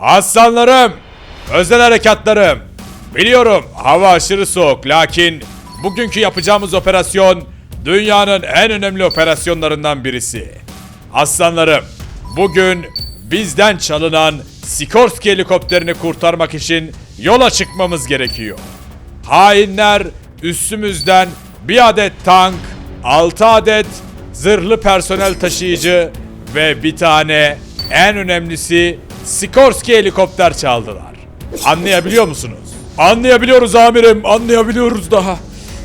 Aslanlarım, özel harekatlarım. Biliyorum hava aşırı soğuk lakin bugünkü yapacağımız operasyon dünyanın en önemli operasyonlarından birisi. Aslanlarım, bugün bizden çalınan Sikorsky helikopterini kurtarmak için yola çıkmamız gerekiyor. Hainler üstümüzden bir adet tank, 6 adet zırhlı personel taşıyıcı ve bir tane en önemlisi Sikorsky helikopter çaldılar. Anlayabiliyor musunuz? Anlayabiliyoruz amirim, anlayabiliyoruz daha.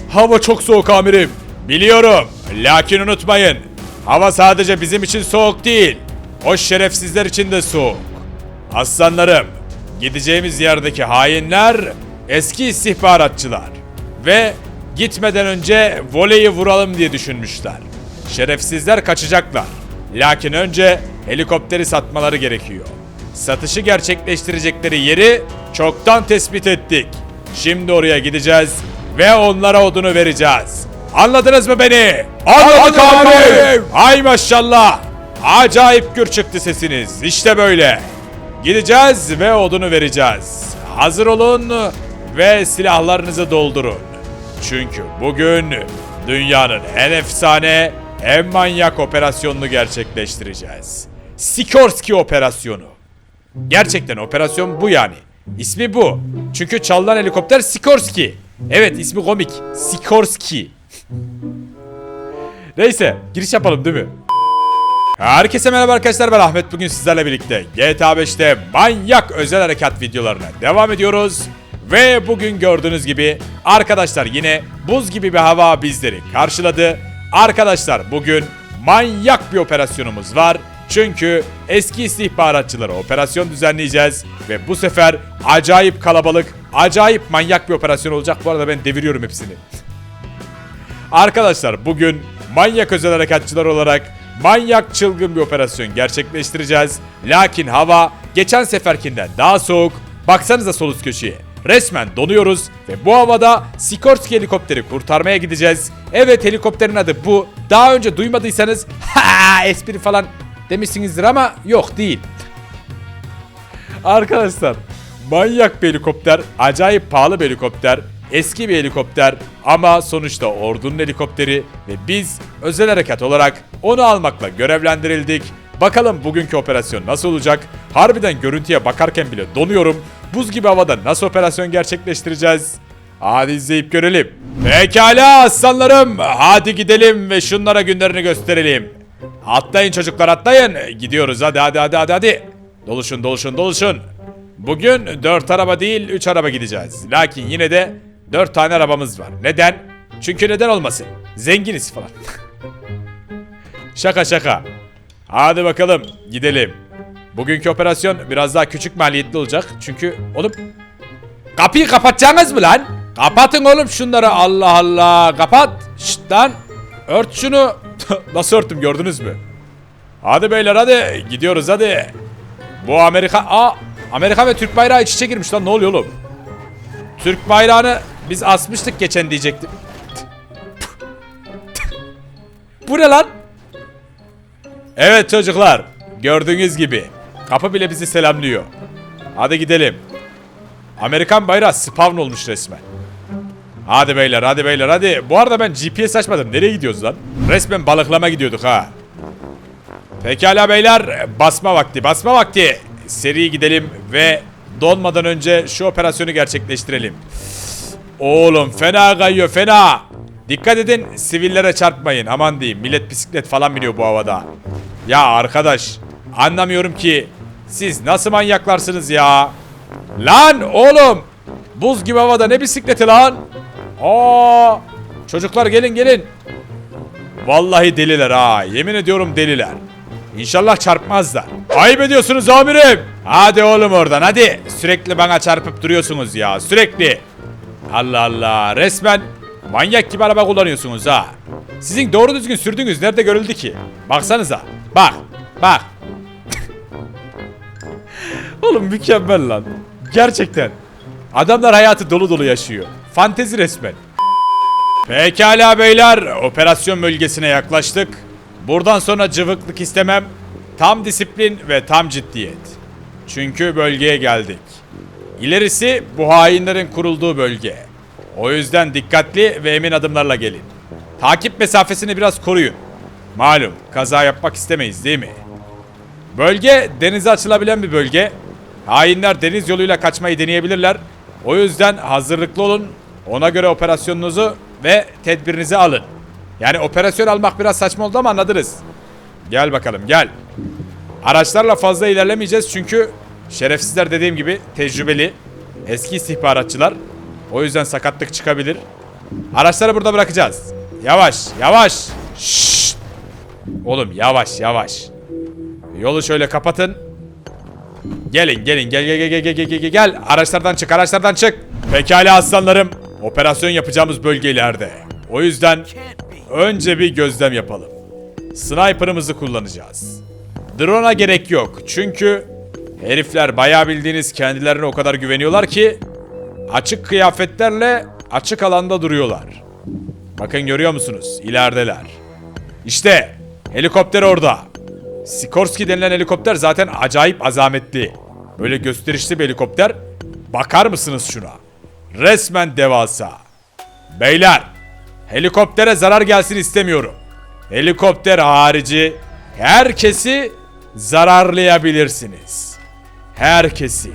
Hava çok soğuk amirim. Biliyorum, lakin unutmayın. Hava sadece bizim için soğuk değil. O şerefsizler için de soğuk. Aslanlarım, gideceğimiz yerdeki hainler eski istihbaratçılar ve gitmeden önce voleyi vuralım diye düşünmüşler. Şerefsizler kaçacaklar. Lakin önce helikopteri satmaları gerekiyor. Satışı gerçekleştirecekleri yeri çoktan tespit ettik. Şimdi oraya gideceğiz ve onlara odunu vereceğiz. Anladınız mı beni? Anladık abi. Ay maşallah. Acayip gür çıktı sesiniz. İşte böyle. Gideceğiz ve odunu vereceğiz. Hazır olun ve silahlarınızı doldurun. Çünkü bugün dünyanın en efsane, en manyak operasyonunu gerçekleştireceğiz. Sikorsky operasyonu. Gerçekten operasyon bu yani. İsmi bu. Çünkü çalınan helikopter Sikorsky. Evet ismi komik. Sikorsky. Neyse giriş yapalım değil mi? Herkese merhaba arkadaşlar ben Ahmet bugün sizlerle birlikte GTA 5'te manyak özel harekat videolarına devam ediyoruz. Ve bugün gördüğünüz gibi arkadaşlar yine buz gibi bir hava bizleri karşıladı. Arkadaşlar bugün manyak bir operasyonumuz var. Çünkü eski istihbaratçılara operasyon düzenleyeceğiz. Ve bu sefer acayip kalabalık, acayip manyak bir operasyon olacak. Bu arada ben deviriyorum hepsini. Arkadaşlar bugün manyak özel harekatçılar olarak manyak çılgın bir operasyon gerçekleştireceğiz. Lakin hava geçen seferkinden daha soğuk. Baksanıza sol üst köşeye. Resmen donuyoruz ve bu havada Sikorsky helikopteri kurtarmaya gideceğiz. Evet helikopterin adı bu. Daha önce duymadıysanız ha espri falan demişsinizdir ama yok değil. Arkadaşlar manyak bir helikopter, acayip pahalı bir helikopter, eski bir helikopter ama sonuçta ordunun helikopteri ve biz özel harekat olarak onu almakla görevlendirildik. Bakalım bugünkü operasyon nasıl olacak? Harbiden görüntüye bakarken bile donuyorum. Buz gibi havada nasıl operasyon gerçekleştireceğiz? Hadi izleyip görelim. Pekala aslanlarım. Hadi gidelim ve şunlara günlerini gösterelim. Atlayın çocuklar atlayın. Gidiyoruz hadi hadi hadi hadi hadi. Doluşun doluşun doluşun. Bugün 4 araba değil 3 araba gideceğiz. Lakin yine de 4 tane arabamız var. Neden? Çünkü neden olmasın? Zenginiz falan. şaka şaka. Hadi bakalım gidelim. Bugünkü operasyon biraz daha küçük maliyetli olacak. Çünkü oğlum kapıyı kapatacaksınız mı lan? Kapatın oğlum şunları Allah Allah. Kapat. Şşt lan. Ört şunu. Nasıl örttüm gördünüz mü? Hadi beyler hadi gidiyoruz hadi. Bu Amerika... Aa Amerika ve Türk bayrağı iç içe girmiş lan ne oluyor oğlum? Türk bayrağını biz asmıştık geçen diyecektim. Bu ne lan? Evet çocuklar gördüğünüz gibi kapı bile bizi selamlıyor. Hadi gidelim. Amerikan bayrağı spawn olmuş resmen. Hadi beyler hadi beyler hadi. Bu arada ben GPS açmadım. Nereye gidiyoruz lan? Resmen balıklama gidiyorduk ha. Pekala beyler basma vakti basma vakti. Seri gidelim ve donmadan önce şu operasyonu gerçekleştirelim. Oğlum fena kayıyor fena. Dikkat edin sivillere çarpmayın aman diyeyim millet bisiklet falan biniyor bu havada. Ya arkadaş anlamıyorum ki siz nasıl manyaklarsınız ya. Lan oğlum buz gibi havada ne bisikleti lan. Aa, çocuklar gelin gelin. Vallahi deliler ha. Yemin ediyorum deliler. İnşallah çarpmazlar. Ayıp ediyorsunuz amirim. Hadi oğlum oradan hadi. Sürekli bana çarpıp duruyorsunuz ya. Sürekli. Allah Allah. Resmen manyak gibi araba kullanıyorsunuz ha. Sizin doğru düzgün sürdüğünüz nerede görüldü ki? Baksanıza. Bak. Bak. oğlum mükemmel lan. Gerçekten. Adamlar hayatı dolu dolu yaşıyor. Fantezi resmen. Pekala beyler, operasyon bölgesine yaklaştık. Buradan sonra cıvıklık istemem. Tam disiplin ve tam ciddiyet. Çünkü bölgeye geldik. İlerisi bu hainlerin kurulduğu bölge. O yüzden dikkatli ve emin adımlarla gelin. Takip mesafesini biraz koruyun. Malum kaza yapmak istemeyiz değil mi? Bölge denize açılabilen bir bölge. Hainler deniz yoluyla kaçmayı deneyebilirler. O yüzden hazırlıklı olun. Ona göre operasyonunuzu ve tedbirinizi alın. Yani operasyon almak biraz saçma oldu ama anladınız. Gel bakalım gel. Araçlarla fazla ilerlemeyeceğiz çünkü şerefsizler dediğim gibi tecrübeli, eski istihbaratçılar. O yüzden sakatlık çıkabilir. Araçları burada bırakacağız. Yavaş, yavaş. Şşt. Oğlum yavaş, yavaş. Yolu şöyle kapatın. Gelin, gelin. Gel, gel, gel, gel, gel, gel, gel. Araçlardan çık, araçlardan çık. Pekala aslanlarım. Operasyon yapacağımız bölge ileride. O yüzden önce bir gözlem yapalım. Sniper'ımızı kullanacağız. Drone'a gerek yok. Çünkü herifler bayağı bildiğiniz kendilerine o kadar güveniyorlar ki açık kıyafetlerle açık alanda duruyorlar. Bakın görüyor musunuz? İlerideler. İşte helikopter orada. Sikorsky denilen helikopter zaten acayip azametli. Böyle gösterişli bir helikopter. Bakar mısınız şuna? Resmen devasa. Beyler, helikoptere zarar gelsin istemiyorum. Helikopter harici herkesi zararlayabilirsiniz. Herkesi.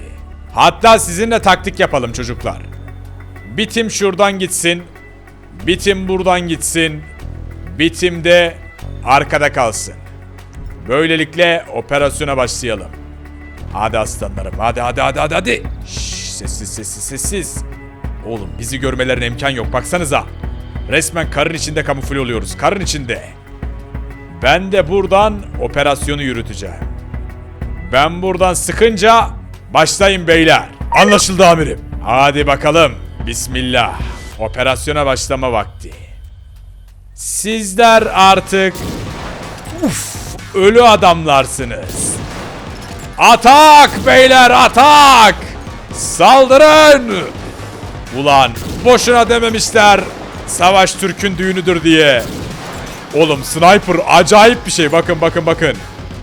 Hatta sizinle taktik yapalım çocuklar. Bitim şuradan gitsin. Bitim buradan gitsin. Bitim de arkada kalsın. Böylelikle operasyona başlayalım. Hadi aslanlarım hadi hadi hadi hadi hadi. Şşş, sessiz sessiz sessiz. Oğlum bizi görmelerine imkan yok baksanıza. Resmen karın içinde kamufle oluyoruz karın içinde. Ben de buradan operasyonu yürüteceğim. Ben buradan sıkınca başlayın beyler. Anlaşıldı amirim. Hadi bakalım. Bismillah. Operasyona başlama vakti. Sizler artık uf, ölü adamlarsınız. Atak beyler atak! Saldırın! Ulan boşuna dememişler. Savaş Türk'ün düğünüdür diye. Oğlum sniper acayip bir şey. Bakın bakın bakın.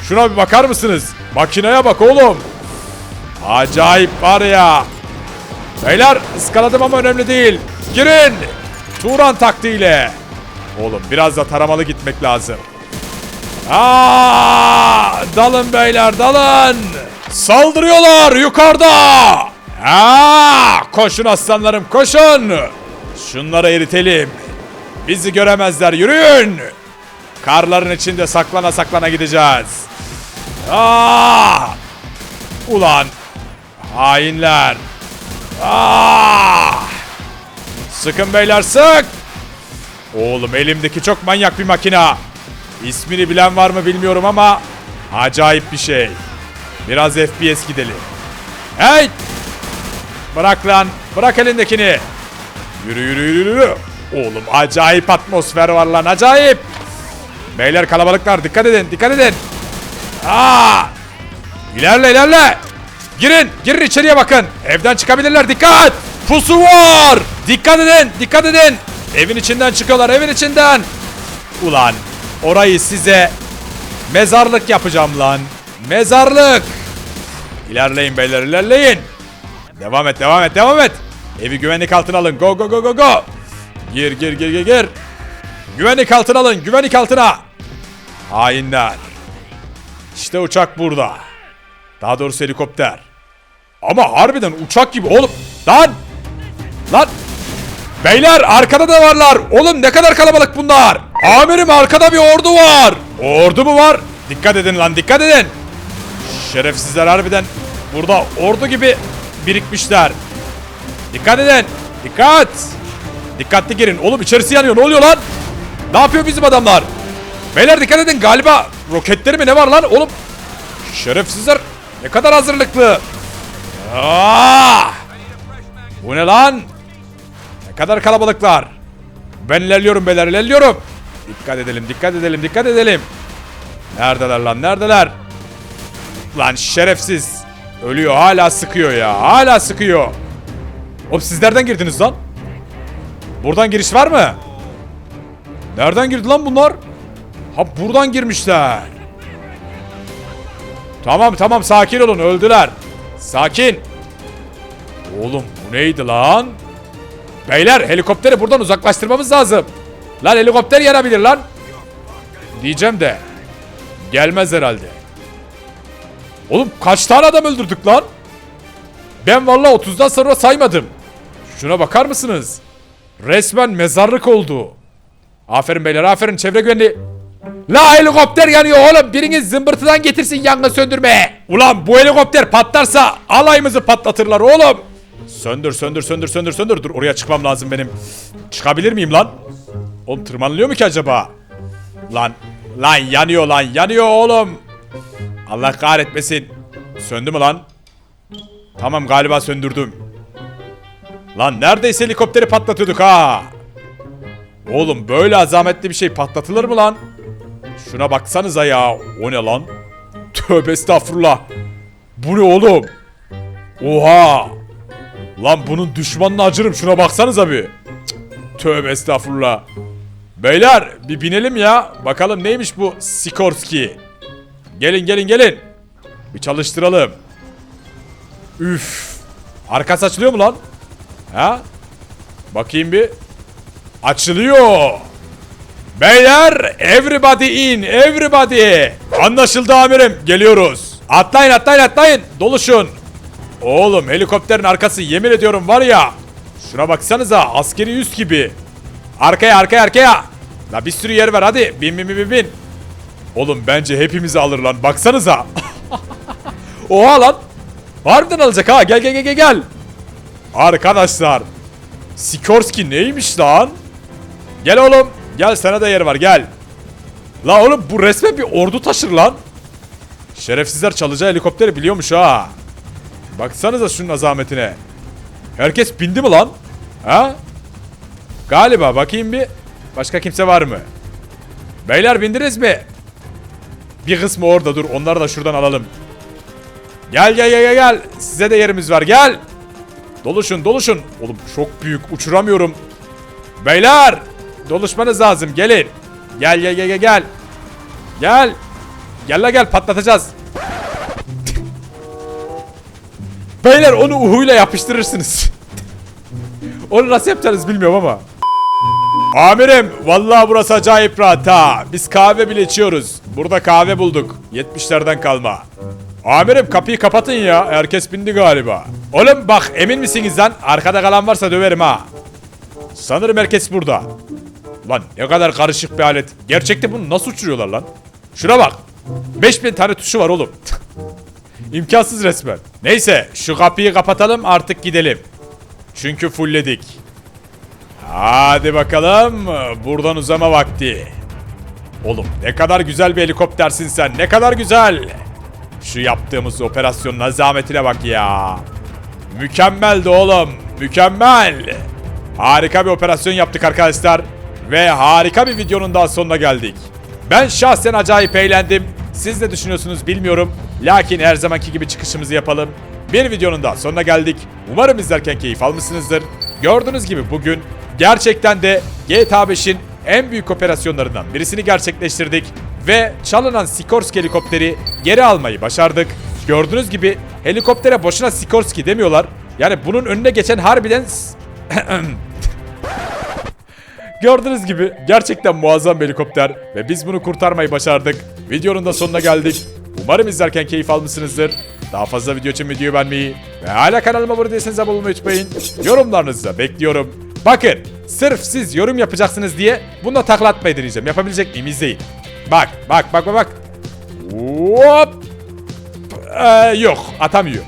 Şuna bir bakar mısınız? Makineye bak oğlum. Acayip var ya. Beyler ıskaladım ama önemli değil. Girin. Turan taktiğiyle. Oğlum biraz da taramalı gitmek lazım. Aa, dalın beyler dalın. Saldırıyorlar yukarıda. Aa, koşun aslanlarım koşun. Şunları eritelim. Bizi göremezler yürüyün. Karların içinde saklana saklana gideceğiz. Aa! Ulan hainler. Aa! Sıkın beyler sık. Oğlum elimdeki çok manyak bir makina. İsmini bilen var mı bilmiyorum ama acayip bir şey. Biraz FPS gidelim. Hey! Bırak lan. Bırak elindekini. Yürü yürü yürü yürü. Oğlum acayip atmosfer var lan acayip. Beyler kalabalıklar dikkat edin dikkat edin. Aa! İlerle ilerle. Girin girin içeriye bakın. Evden çıkabilirler dikkat. Pusu var. Dikkat edin dikkat edin. Evin içinden çıkıyorlar evin içinden. Ulan orayı size mezarlık yapacağım lan. Mezarlık. İlerleyin beyler ilerleyin. Devam et devam et devam et. Evi güvenlik altına alın. Go go go go go. Gir gir gir gir gir. Güvenlik altına alın. Güvenlik altına. Hainler. İşte uçak burada. Daha doğrusu helikopter. Ama harbiden uçak gibi oğlum. Lan. Lan. Beyler arkada da varlar. Oğlum ne kadar kalabalık bunlar. Amirim arkada bir ordu var. Ordu mu var? Dikkat edin lan dikkat edin. Şerefsizler harbiden burada ordu gibi birikmişler. Dikkat edin. Dikkat. Dikkatli girin. Oğlum içerisi yanıyor. Ne oluyor lan? Ne yapıyor bizim adamlar? Beyler dikkat edin. Galiba roketleri mi ne var lan? Oğlum şerefsizler ne kadar hazırlıklı. Aa! Bu ne lan? Ne kadar kalabalıklar. Ben ilerliyorum beyler ilerliyorum. Dikkat edelim dikkat edelim dikkat edelim. Neredeler lan neredeler? Lan şerefsiz. Ölüyor hala sıkıyor ya. Hala sıkıyor. Oğlum siz nereden girdiniz lan? Buradan giriş var mı? Nereden girdi lan bunlar? Ha buradan girmişler. Tamam tamam sakin olun öldüler. Sakin. Oğlum bu neydi lan? Beyler helikopteri buradan uzaklaştırmamız lazım. Lan helikopter yanabilir lan. Diyeceğim de. Gelmez herhalde. Oğlum kaç tane adam öldürdük lan? Ben vallahi 30'dan sonra saymadım. Şuna bakar mısınız? Resmen mezarlık oldu. Aferin beyler aferin çevre güvenliği. La helikopter yanıyor oğlum. Biriniz zımbırtıdan getirsin yangın söndürmeye. Ulan bu helikopter patlarsa alayımızı patlatırlar oğlum. Söndür söndür söndür söndür söndür. Dur oraya çıkmam lazım benim. Çıkabilir miyim lan? Oğlum tırmanılıyor mu ki acaba? Lan lan yanıyor lan yanıyor oğlum. Allah kahretmesin. Söndü mü lan? Tamam galiba söndürdüm. Lan neredeyse helikopteri patlatıyorduk ha. Oğlum böyle azametli bir şey patlatılır mı lan? Şuna baksanıza ya. O ne lan? Tövbe estağfurullah. Bu ne oğlum? Oha. Lan bunun düşmanına acırım. Şuna baksanıza bir. Cık, Tövbe estağfurullah. Beyler bir binelim ya. Bakalım neymiş bu Sikorski. Gelin gelin gelin. Bir çalıştıralım. Üf. Arkası açılıyor mu lan? Ha? Bakayım bir. Açılıyor. Beyler everybody in everybody. Anlaşıldı amirim geliyoruz. Atlayın atlayın atlayın doluşun. Oğlum helikopterin arkası yemin ediyorum var ya. Şuna baksanıza askeri üst gibi. Arkaya arkaya arkaya. La bir sürü yer var hadi bin bin bin bin bin. Oğlum bence hepimizi alır lan baksanıza. Oha lan. Harbiden alacak ha gel gel gel gel. Arkadaşlar. Sikorski neymiş lan? Gel oğlum. Gel sana da yer var gel. La oğlum bu resmen bir ordu taşır lan. Şerefsizler çalacağı helikopteri biliyormuş ha. Baksanıza şunun azametine. Herkes bindi mi lan? Ha? Galiba bakayım bir. Başka kimse var mı? Beyler bindiniz mi? Bir kısmı orada dur. Onları da şuradan alalım. Gel gel gel gel. Size de yerimiz var gel. Doluşun doluşun. Oğlum çok büyük uçuramıyorum. Beyler doluşmanız lazım gelin. Gel gel gel gel gel. Gel. Gel la gel patlatacağız. Beyler onu uhuyla yapıştırırsınız. onu nasıl yapacaksınız bilmiyorum ama. Amirim vallahi burası acayip rahat ha. Biz kahve bile içiyoruz. Burada kahve bulduk. 70'lerden kalma. Amirim kapıyı kapatın ya. Herkes bindi galiba. Oğlum bak emin misiniz lan? Arkada kalan varsa döverim ha. Sanırım herkes burada. Lan ne kadar karışık bir alet. Gerçekte bunu nasıl uçuruyorlar lan? Şuna bak. 5000 tane tuşu var oğlum. İmkansız resmen. Neyse şu kapıyı kapatalım artık gidelim. Çünkü fullledik. Hadi bakalım. Buradan uzama vakti. Oğlum ne kadar güzel bir helikoptersin sen. Ne kadar güzel. Şu yaptığımız operasyonun azametine bak ya. Mükemmeldi oğlum. Mükemmel. Harika bir operasyon yaptık arkadaşlar. Ve harika bir videonun daha sonuna geldik. Ben şahsen acayip eğlendim. Siz ne düşünüyorsunuz bilmiyorum. Lakin her zamanki gibi çıkışımızı yapalım. Bir videonun daha sonuna geldik. Umarım izlerken keyif almışsınızdır. Gördüğünüz gibi bugün gerçekten de GTA 5'in en büyük operasyonlarından birisini gerçekleştirdik. Ve çalınan Sikorsky helikopteri geri almayı başardık. Gördüğünüz gibi helikoptere boşuna Sikorsky demiyorlar. Yani bunun önüne geçen harbiden... Gördüğünüz gibi gerçekten muazzam bir helikopter ve biz bunu kurtarmayı başardık. Videonun da sonuna geldik. Umarım izlerken keyif almışsınızdır. Daha fazla video için videoyu beğenmeyi ve hala kanalıma abone değilseniz abone olmayı unutmayın. Yorumlarınızı da bekliyorum. Bakın sırf siz yorum yapacaksınız diye bununla takla atmayı deneyeceğim. Yapabilecek miyim izleyin. Bak bak bak bak bak. Hop. Ee, yok atamıyor.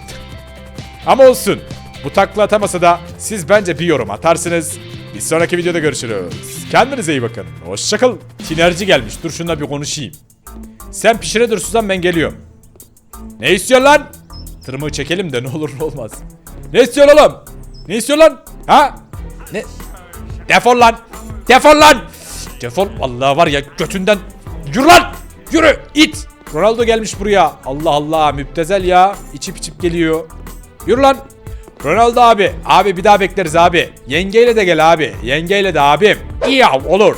Ama olsun. Bu takla atamasa da siz bence bir yorum atarsınız. Bir sonraki videoda görüşürüz. Kendinize iyi bakın. Hoşçakal. Tinerci gelmiş. Dur şununla bir konuşayım. Sen pişire dur Suzan ben geliyorum. Ne istiyorsun lan? Tırmığı çekelim de ne olur ne olmaz. Ne istiyorsun oğlum? Ne istiyorsun lan? Ha? Ne? Defol lan. Defol lan. Defol. Vallahi var ya götünden. Yürü lan. Yürü. it. Ronaldo gelmiş buraya. Allah Allah müptezel ya. İçip içip geliyor. Yürü lan. Ronaldo abi. Abi bir daha bekleriz abi. Yengeyle de gel abi. Yengeyle de abim. İyi olur.